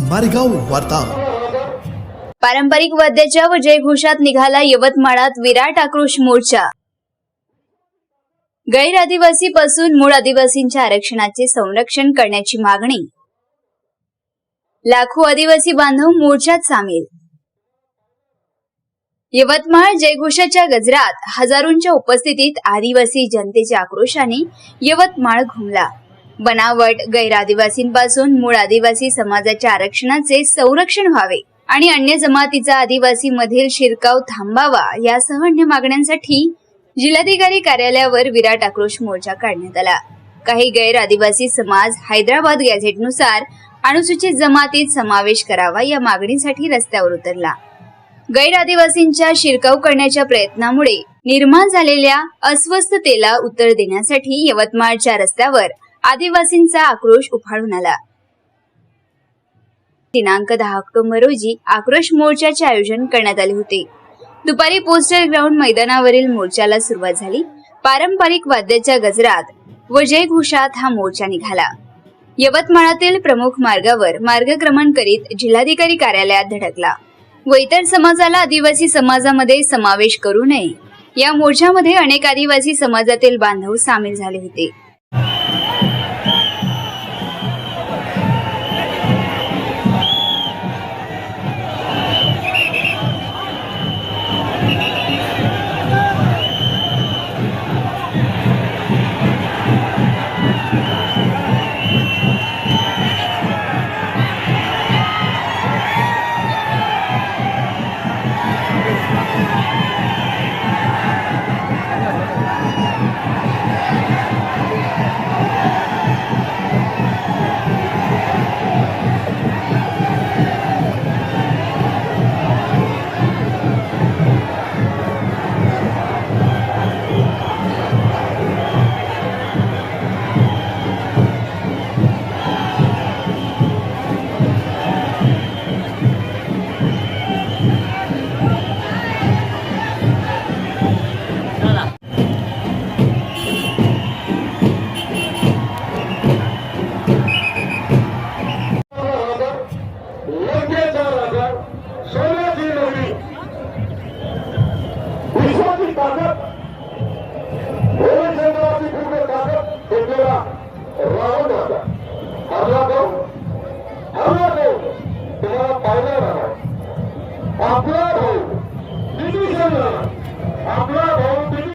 मारेगाव वार्ता. पारंपरिक वाद्याच्या व जयघोषात निघाला यवतमाळात विराट आक्रोश मोर्चा. गैर आदिवासी पासून मूळ आदिवासींच्या आरक्षणाचे संरक्षण करण्याची मागणी. लाखो आदिवासी बांधव मोर्चात सामील. यवतमाळ जयघोषाच्या गजरात हजारोंच्या उपस्थितीत आदिवासी जनतेच्या आक्रोशाने यवतमाळ घुमला. बनावट गैरआदिवासींपासून मूळ आदिवासी समाजाच्या आरक्षणाचे संरक्षण व्हावे आणि अन्य जमातीचा आदिवासी मधील शिरकाव थांबावा यासह अन्य मागण्यांसाठी जिल्हाधिकारी कार्यालयावर विराट आक्रोश मोर्चा काढण्यात आला. काही गैर आदिवासी समाज हैदराबाद गॅझेटनुसार अनुसूचित जमातीत समावेश करावा या मागणीसाठी रस्त्यावर उतरला. गैर आदिवासींच्या शिरकाव करण्याच्या प्रयत्नामुळे निर्माण झालेल्या अस्वस्थतेला उत्तर देण्यासाठी यवतमाळच्या रस्त्यावर आदिवासींचा आक्रोश उफाळून आला. दिनांक दहा ऑक्टोबर रोजी आक्रोश मोर्चाचे आयोजन करण्यात आले होते. दुपारी पोस्टर ग्राउंड मैदानावरील मोर्चाला सुरुवात झाली. पारंपरिक वाद्याच्या गजरात व जयघोषात हा मोर्चा निघाला. यवतमाळातील प्रमुख मार्गावर मार्गक्रमण करीत जिल्हाधिकारी कार्यालयात धडकला. व इतर समाजाला आदिवासी समाजामध्ये समावेश करू नये. या मोर्चामध्ये अनेक आदिवासी समाजातील बांधव सामील झाले होते. Thank you. लेके जाकर सोलह दिन होगी विश्व की ताकत भोले शंकर की पूर्ण ताकत एक मेरा रावण राजा हमला करो हमला करो तुम्हारा पायना रहा अपना